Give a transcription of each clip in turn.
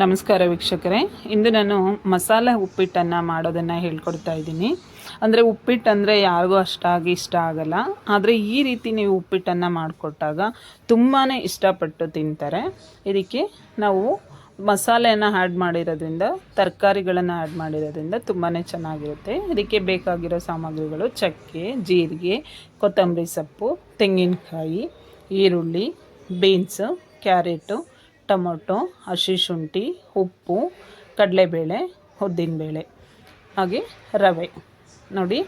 ನಮಸ್ಕಾರ ವೀಕ್ಷಕರೇ. ಇಂದು ನಾನು ಮಸಾಲೆ ಉಪ್ಪಿಟ್ಟನ್ನು ಮಾಡೋದನ್ನು ಹೇಳ್ಕೊಡ್ತಾ ಇದ್ದೀನಿ. ಅಂದರೆ ಉಪ್ಪಿಟ್ಟು ಅಂದರೆ ಯಾರಿಗೂ ಅಷ್ಟಾಗಿ ಇಷ್ಟ ಆಗಲ್ಲ. ಆದರೆ ಈ ರೀತಿ ನೀವು ಉಪ್ಪಿಟ್ಟನ್ನು ಮಾಡಿಕೊಟ್ಟಾಗ ತುಂಬಾ ಇಷ್ಟಪಟ್ಟು ತಿಂತಾರೆ. ಇದಕ್ಕೆ ನಾವು ಮಸಾಲೆಯನ್ನು ಆ್ಯಡ್ ಮಾಡಿರೋದ್ರಿಂದ, ತರಕಾರಿಗಳನ್ನು ಆ್ಯಡ್ ಮಾಡಿರೋದ್ರಿಂದ ತುಂಬಾ ಚೆನ್ನಾಗಿರುತ್ತೆ. ಇದಕ್ಕೆ ಬೇಕಾಗಿರೋ ಸಾಮಗ್ರಿಗಳು ಚಕ್ಕೆ, ಜೀರಿಗೆ, ಕೊತ್ತಂಬರಿ ಸೊಪ್ಪು, ತೆಂಗಿನಕಾಯಿ, ಈರುಳ್ಳಿ, ಬೀನ್ಸು, ಕ್ಯಾರೆಟು ಟೊಮೊಟೊ, ಹಸಿ ಶುಂಠಿ, ಉಪ್ಪು, ಕಡಲೆಬೇಳೆ ಉದ್ದಿನಬೇಳೆ ಹಾಗೆ ರವೆ. ನೋಡಿ,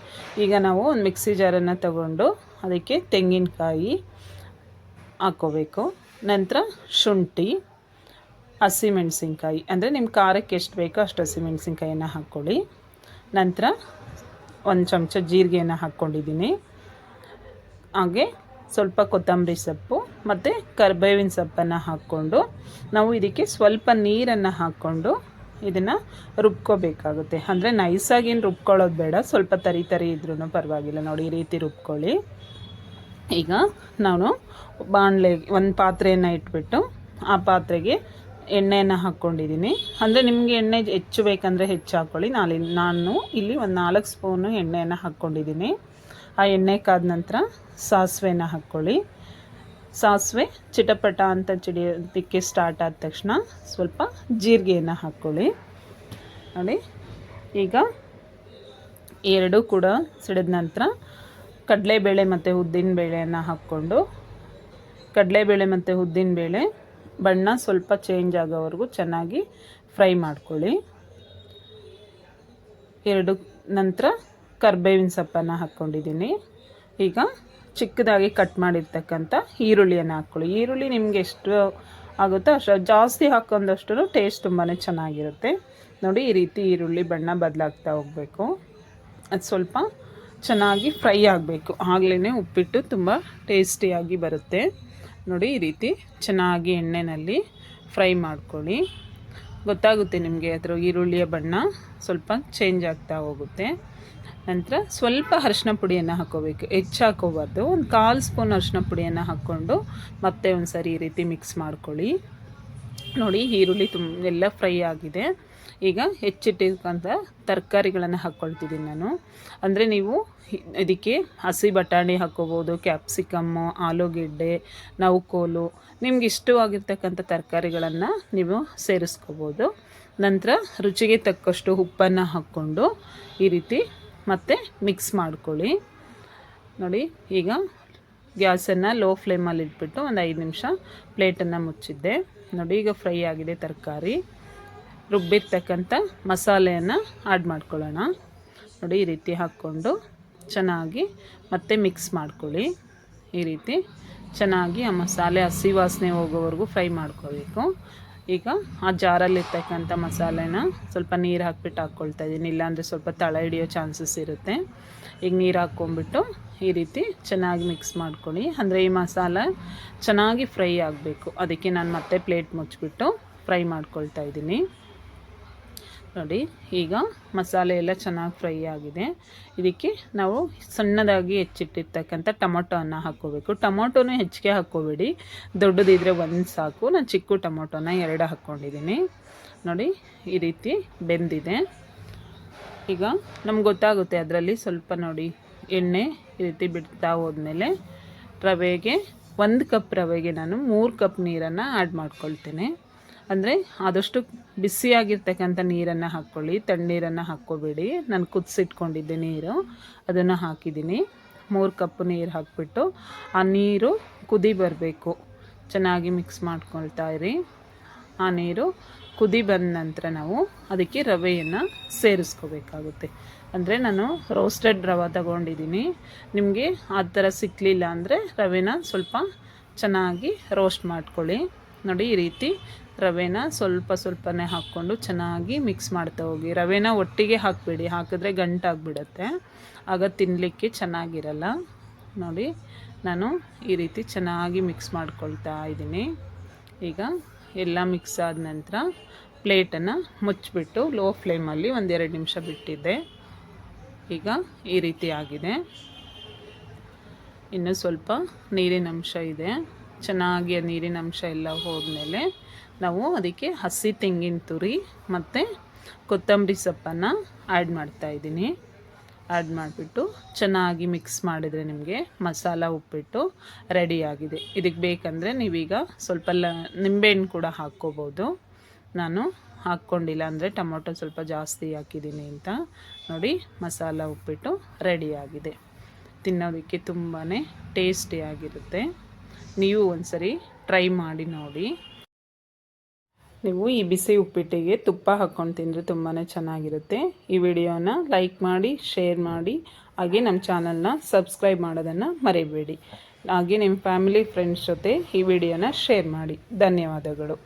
ಈಗ ನಾವು ಒಂದು ಮಿಕ್ಸಿ ಜಾರನ್ನು ತಗೊಂಡು ಅದಕ್ಕೆ ತೆಂಗಿನಕಾಯಿ ಹಾಕ್ಕೋಬೇಕು. ನಂತರ ಶುಂಠಿ, ಹಸಿಮೆಣಸಿನ್ಕಾಯಿ. ಅಂದರೆ ನಿಮ್ಮ ಖಾರಕ್ಕೆ ಎಷ್ಟು ಬೇಕೋ ಅಷ್ಟು ಹಸಿಮೆಣಸಿನ್ಕಾಯಿನ ಹಾಕ್ಕೊಳ್ಳಿ. ನಂತರ ಒಂದು ಚಮಚ ಜೀರಿಗೆಯನ್ನು ಹಾಕ್ಕೊಂಡಿದ್ದೀನಿ. ಹಾಗೆ ಸ್ವಲ್ಪ ಕೊತ್ತಂಬರಿ ಸೊಪ್ಪು ಮತ್ತು ಕರ್ಬೇವಿನ ಸೊಪ್ಪನ್ನು ಹಾಕ್ಕೊಂಡು ನಾವು ಇದಕ್ಕೆ ಸ್ವಲ್ಪ ನೀರನ್ನು ಹಾಕ್ಕೊಂಡು ಇದನ್ನು ರುಬ್ಕೋಬೇಕಾಗುತ್ತೆ. ಅಂದರೆ ನೈಸಾಗೇನು ರುಬ್ಕೊಳ್ಳೋದು ಬೇಡ. ಸ್ವಲ್ಪ ತರಿ ತರಿ ಇದ್ರೂ ಪರವಾಗಿಲ್ಲ. ನೋಡಿ, ಈ ರೀತಿ ರುಬ್ಕೊಳ್ಳಿ. ಈಗ ನಾನು ಬಾಣಲೆ ಒಂದು ಪಾತ್ರೆಯನ್ನು ಇಟ್ಬಿಟ್ಟು ಆ ಪಾತ್ರೆಗೆ ಎಣ್ಣೆಯನ್ನು ಹಾಕ್ಕೊಂಡಿದ್ದೀನಿ ಅಂದರೆ ನಿಮಗೆ ಎಣ್ಣೆ ಹೆಚ್ಚು ಬೇಕಂದರೆ ಹೆಚ್ಚು ಹಾಕ್ಕೊಳ್ಳಿ ನಾಳೆ ನಾನು ಇಲ್ಲಿ ಒಂದು ನಾಲ್ಕು ಸ್ಪೂನು ಎಣ್ಣೆಯನ್ನು ಹಾಕ್ಕೊಂಡಿದ್ದೀನಿ ಆ ಎಣ್ಣೆ ಕಾದ ನಂತರ ಸಾಸಿವೆನ ಹಾಕ್ಕೊಳ್ಳಿ. ಸಾಸಿವೆ, ಚಿಟಪಟ ಅಂತ ಚಿಡಿಯೋದಕ್ಕೆ ಸ್ಟಾರ್ಟ್ ಆದ ತಕ್ಷಣ ಸ್ವಲ್ಪ ಜೀರಿಗೆಯನ್ನು ಹಾಕ್ಕೊಳ್ಳಿ ನೋಡಿ, ಈಗ ಎರಡೂ ಕೂಡ ಸಿಡಿದ ನಂತರ ಕಡಲೆಬೇಳೆ ಮತ್ತು ಉದ್ದಿನಬೇಳೆಯನ್ನು ಹಾಕ್ಕೊಂಡು, ಕಡಲೆಬೇಳೆ ಮತ್ತು ಉದ್ದಿನಬೇಳೆ ಬಣ್ಣ ಸ್ವಲ್ಪ ಚೇಂಜ್ ಆಗೋವರೆಗೂ ಚೆನ್ನಾಗಿ ಫ್ರೈ ಮಾಡ್ಕೊಳ್ಳಿ. ಎರಡು ನಂತರ ಕರ್ಬೇವಿನ ಸೊಪ್ಪನ್ನು ಹಾಕ್ಕೊಂಡಿದ್ದೀನಿ ಈಗ ಚಿಕ್ಕದಾಗಿ ಕಟ್ ಮಾಡಿರ್ತಕ್ಕಂಥ ಈರುಳ್ಳಿಯನ್ನು ಹಾಕ್ಕೊಳ್ಳಿ. ಈರುಳ್ಳಿ ನಿಮಗೆ ಎಷ್ಟು ಆಗುತ್ತೋ ಅಷ್ಟು, ಜಾಸ್ತಿ ಹಾಕೊಂಡಷ್ಟು ಟೇಸ್ಟ್ ತುಂಬಾ ಚೆನ್ನಾಗಿರುತ್ತೆ. ನೋಡಿ, ಈ ರೀತಿ ಈರುಳ್ಳಿ ಬಣ್ಣ ಬದಲಾಗ್ತಾ ಹೋಗಬೇಕು. ಅದು ಸ್ವಲ್ಪ ಚೆನ್ನಾಗಿ ಫ್ರೈ ಆಗಬೇಕು. ಆಗಲೇ ಉಪ್ಪಿಟ್ಟು ತುಂಬ ಟೇಸ್ಟಿಯಾಗಿ ಬರುತ್ತೆ. ನೋಡಿ, ಈ ರೀತಿ ಚೆನ್ನಾಗಿ ಎಣ್ಣೆಯಲ್ಲಿ ಫ್ರೈ ಮಾಡ್ಕೊಳ್ಳಿ. ಗೊತ್ತಾಗುತ್ತೆ ನಿಮಗೆ ಅದರ ಈರುಳ್ಳಿಯ ಬಣ್ಣ ಸ್ವಲ್ಪ ಚೇಂಜ್ ಆಗ್ತಾ ಹೋಗುತ್ತೆ. ನಂತರ ಸ್ವಲ್ಪ ಅರಿಶಿನ ಪುಡಿಯನ್ನು ಹಾಕೋಬೇಕು. ಹೆಚ್ಚು ಹಾಕೋಬಾರ್ದು ಒಂದು ಕಾಲು ಸ್ಪೂನ್ ಅರಿಶಿನ ಪುಡಿಯನ್ನು ಹಾಕ್ಕೊಂಡು ಮತ್ತೆ ಒಂದು ಸರಿ ಈ ರೀತಿ ಮಿಕ್ಸ್ ಮಾಡ್ಕೊಳ್ಳಿ. ನೋಡಿ ಈರುಳ್ಳಿ ತುಂಬ ಎಲ್ಲ ಫ್ರೈ ಆಗಿದೆ. ಈಗ ಹೆಚ್ಚಿಟ್ಟಿರ್ತಕ್ಕಂಥ ತರಕಾರಿಗಳನ್ನು ಹಾಕ್ಕೊಳ್ತಿದ್ದೀನಿ ನಾನು. ಅಂದರೆ ನೀವು ಇದಕ್ಕೆ ಹಸಿ ಬಟಾಣಿ ಹಾಕ್ಕೋಬೋದು ಕ್ಯಾಪ್ಸಿಕಮ್ಮು ಆಲೂಗೆಡ್ಡೆ ನೌಕೋಲು ನಿಮ್ಗೆ ಇಷ್ಟವಾಗಿರ್ತಕ್ಕಂಥ ತರಕಾರಿಗಳನ್ನು ನೀವು ಸೇರಿಸ್ಕೋಬೋದು. ನಂತರ ರುಚಿಗೆ ತಕ್ಕಷ್ಟು ಉಪ್ಪನ್ನು ಹಾಕ್ಕೊಂಡು ಈ ರೀತಿ ಮತ್ತೆ ಮಿಕ್ಸ್ ಮಾಡ್ಕೊಳ್ಳಿ. ನೋಡಿ, ಈಗ ಗ್ಯಾಸನ್ನು ಲೋ ಫ್ಲೇಮಲ್ಲಿ ಇಟ್ಬಿಟ್ಟು ಒಂದು ಐದು ನಿಮಿಷ ಪ್ಲೇಟನ್ನು ಮುಚ್ಚಿದ್ದೆ. ನೋಡಿ, ಈಗ ಫ್ರೈ ಆಗಿದೆ ತರಕಾರಿ. ರುಬ್ಬಿರ್ತಕ್ಕಂಥ ಮಸಾಲೆಯನ್ನು ಆ್ಯಡ್ ಮಾಡ್ಕೊಳ್ಳೋಣ. ನೋಡಿ, ಈ ರೀತಿ ಹಾಕ್ಕೊಂಡು ಚೆನ್ನಾಗಿ ಮತ್ತೆ ಮಿಕ್ಸ್ ಮಾಡ್ಕೊಳ್ಳಿ. ಈ ರೀತಿ ಚೆನ್ನಾಗಿ ಆ ಮಸಾಲೆ ಹಸಿ ವಾಸನೆ ಹೋಗೋವರೆಗೂ ಫ್ರೈ ಮಾಡ್ಕೋಬೇಕು. ಈಗ ಆ ಜಾರಲ್ಲಿರ್ತಕ್ಕಂಥ ಮಸಾಲೆನ ಸ್ವಲ್ಪ ನೀರು ಹಾಕ್ಬಿಟ್ಟು ಹಾಕ್ಕೊಳ್ತಾ ಇದ್ದೀನಿ. ಇಲ್ಲಾಂದರೆ ಸ್ವಲ್ಪ ತಳ ಹಿಡಿಯೋ ಚಾನ್ಸಸ್ ಇರುತ್ತೆ. ಈಗ ನೀರು ಹಾಕ್ಕೊಂಬಿಟ್ಟು ಈ ರೀತಿ ಚೆನ್ನಾಗಿ ಮಿಕ್ಸ್ ಮಾಡ್ಕೊಳ್ಳಿ. ಅಂದರೆ ಈ ಮಸಾಲ ಚೆನ್ನಾಗಿ ಫ್ರೈ ಆಗಬೇಕು. ಅದಕ್ಕೆ ನಾನು ಮತ್ತೆ ಪ್ಲೇಟ್ ಮುಚ್ಚಿಬಿಟ್ಟು ಫ್ರೈ ಮಾಡ್ಕೊಳ್ತಾ ಇದ್ದೀನಿ. ನೋಡಿ, ಈಗ ಮಸಾಲೆ ಎಲ್ಲ ಚೆನ್ನಾಗಿ ಫ್ರೈ ಆಗಿದೆ. ಇದಕ್ಕೆ ನಾವು ಸಣ್ಣದಾಗಿ ಹೆಚ್ಚಿಟ್ಟಿರ್ತಕ್ಕಂಥ ಟೊಮೊಟೊನ ಹಾಕ್ಕೋಬೇಕು. ಟೊಮೊಟೊನೂ ಹೆಚ್ಚಿಗೆ ಹಾಕ್ಕೋಬೇಡಿ. ದೊಡ್ಡದಿದ್ರೆ ಒಂದು ಸಾಕು. ನಾನು ಚಿಕ್ಕ ಟೊಮೊಟೊನ ಎರಡು ಹಾಕ್ಕೊಂಡಿದ್ದೀನಿ. ನೋಡಿ, ಈ ರೀತಿ ಬೆಂದಿದೆ. ಈಗ ನಮ್ಗೆ ಗೊತ್ತಾಗುತ್ತೆ ಅದರಲ್ಲಿ ಸ್ವಲ್ಪ ನೋಡಿ ಎಣ್ಣೆ ಈ ರೀತಿ ಬಿಡ್ತಾ ಹೋದ್ಮೇಲೆ ರವೆಗೆ ಒಂದು ಕಪ್ ರವೆಗೆ ನಾನು ಮೂರು ಕಪ್ ನೀರನ್ನು ಆ್ಯಡ್ ಮಾಡ್ಕೊಳ್ತೇನೆ. ಅಂದರೆ ಆದಷ್ಟು ಬಿಸಿಯಾಗಿರ್ತಕ್ಕಂಥ ನೀರನ್ನು ಹಾಕ್ಕೊಳ್ಳಿ ತಣ್ಣೀರನ್ನು ಹಾಕ್ಕೋಬೇಡಿ. ನಾನು ಕುದಿಸಿಟ್ಕೊಂಡಿದ್ದೆ ನೀರು, ಅದನ್ನು ಹಾಕಿದ್ದೀನಿ. ಮೂರು ಕಪ್ ನೀರು ಹಾಕ್ಬಿಟ್ಟು ಆ ನೀರು ಕುದಿ ಬರಬೇಕು. ಚೆನ್ನಾಗಿ ಮಿಕ್ಸ್ ಮಾಡ್ಕೊಳ್ತಾ ಇರಿ. ಆ ನೀರು ಕುದಿ ಬಂದ ನಂತರ ನಾವು ಅದಕ್ಕೆ ರವೆಯನ್ನು ಸೇರಿಸ್ಕೋಬೇಕಾಗುತ್ತೆ. ಅಂದರೆ ನಾನು ರೋಸ್ಟೆಡ್ ರವೆ ತಗೊಂಡಿದ್ದೀನಿ. ನಿಮಗೆ ಆ ಥರ ಸಿಕ್ಕಲಿಲ್ಲ ಅಂದರೆ ರವೆನ ಸ್ವಲ್ಪ ಚೆನ್ನಾಗಿ ರೋಸ್ಟ್ ಮಾಡ್ಕೊಳ್ಳಿ. ನೋಡಿ ಈ ರೀತಿ ರವೆನ ಸ್ವಲ್ಪ ಸ್ವಲ್ಪನೇ ಹಾಕ್ಕೊಂಡು ಚೆನ್ನಾಗಿ ಮಿಕ್ಸ್ ಮಾಡ್ತಾ ಹೋಗಿ. ರವೆನ ಒಟ್ಟಿಗೆ ಹಾಕಬೇಡಿ, ಹಾಕಿದ್ರೆ ಗಂಟಾಗಿಬಿಡತ್ತೆ ಆಗ ತಿನ್ನಲಿಕ್ಕೆ ಚೆನ್ನಾಗಿರಲ್ಲ. ನೋಡಿ, ನಾನು ಈ ರೀತಿ ಚೆನ್ನಾಗಿ ಮಿಕ್ಸ್ ಮಾಡ್ಕೊಳ್ತಾ ಇದ್ದೀನಿ. ಈಗ ಎಲ್ಲ ಮಿಕ್ಸ್ ಆದ ನಂತರ ಪ್ಲೇಟನ್ನು ಮುಚ್ಚಿಬಿಟ್ಟು ಲೋ ಫ್ಲೇಮಲ್ಲಿ ಒಂದೆರಡು ನಿಮಿಷ ಬಿಟ್ಟಿದ್ದೆ. ಈಗ ಈ ರೀತಿ ಆಗಿದೆ. ಇನ್ನು ಸ್ವಲ್ಪ ನೀರಿನ ಅಂಶ ಇದೆ. ಚೆನ್ನಾಗಿ ನೀರಿನಂಶ ನೀರಿನ ಅಂಶ ಎಲ್ಲ ಹೋದ್ಮೇಲೆ ನಾವು ಅದಕ್ಕೆ ಹಸಿ ತೆಂಗಿನ ತುರಿ ಮತ್ತು ಕೊತ್ತಂಬರಿ ಸೊಪ್ಪನ್ನು ಆ್ಯಡ್ ಮಾಡ್ತಾಯಿದ್ದೀನಿ ಆ್ಯಡ್ ಮಾಡಿಬಿಟ್ಟು ಚೆನ್ನಾಗಿ ಮಿಕ್ಸ್ ಮಾಡಿದರೆ ನಿಮಗೆ ಮಸಾಲ ಉಪ್ಪಿಟ್ಟು ರೆಡಿಯಾಗಿದೆ ಇದಕ್ಕೆ ಬೇಕಂದರೆ ನೀವೀಗ ಸ್ವಲ್ಪ ಲ, ನಿಂಬೆಹಣ್ಣು ಕೂಡ ಹಾಕ್ಕೋಬೋದು. ನಾನು ಹಾಕ್ಕೊಂಡಿಲ್ಲ ಅಂದರೆ ಟೊಮೊಟೊ ಸ್ವಲ್ಪ ಜಾಸ್ತಿ ಹಾಕಿದ್ದೀನಿ ಅಂತ ನೋಡಿ ಮಸಾಲ ಉಪ್ಪಿಟ್ಟು ರೆಡಿಯಾಗಿದೆ ತಿನ್ನೋದಕ್ಕೆ ತುಂಬಾ ಟೇಸ್ಟಿಯಾಗಿರುತ್ತೆ ನೀವು ಒಂದ್ಸರಿ ಟ್ರೈ ಮಾಡಿ ನೋಡಿ. ನೀವು ಈ ಬಿಸಿ ಉಪ್ಪಿಟ್ಟಿಗೆ ತುಪ್ಪ ಹಾಕ್ಕೊಂಡು ತಿಂದರೆ ತುಂಬಾ ಚೆನ್ನಾಗಿರುತ್ತೆ. ಈ ವಿಡಿಯೋನ ಲೈಕ್ ಮಾಡಿ, ಶೇರ್ ಮಾಡಿ, ಹಾಗೆ ನಮ್ಮ ಚಾನಲ್ನ ಸಬ್ಸ್ಕ್ರೈಬ್ ಮಾಡೋದನ್ನು ಮರಿಬೇಡಿ. ಹಾಗೆ ನಿಮ್ಮ ಫ್ಯಾಮಿಲಿ, ಫ್ರೆಂಡ್ಸ್ ಜೊತೆ ಈ ವಿಡಿಯೋನ ಶೇರ್ ಮಾಡಿ. ಧನ್ಯವಾದಗಳು.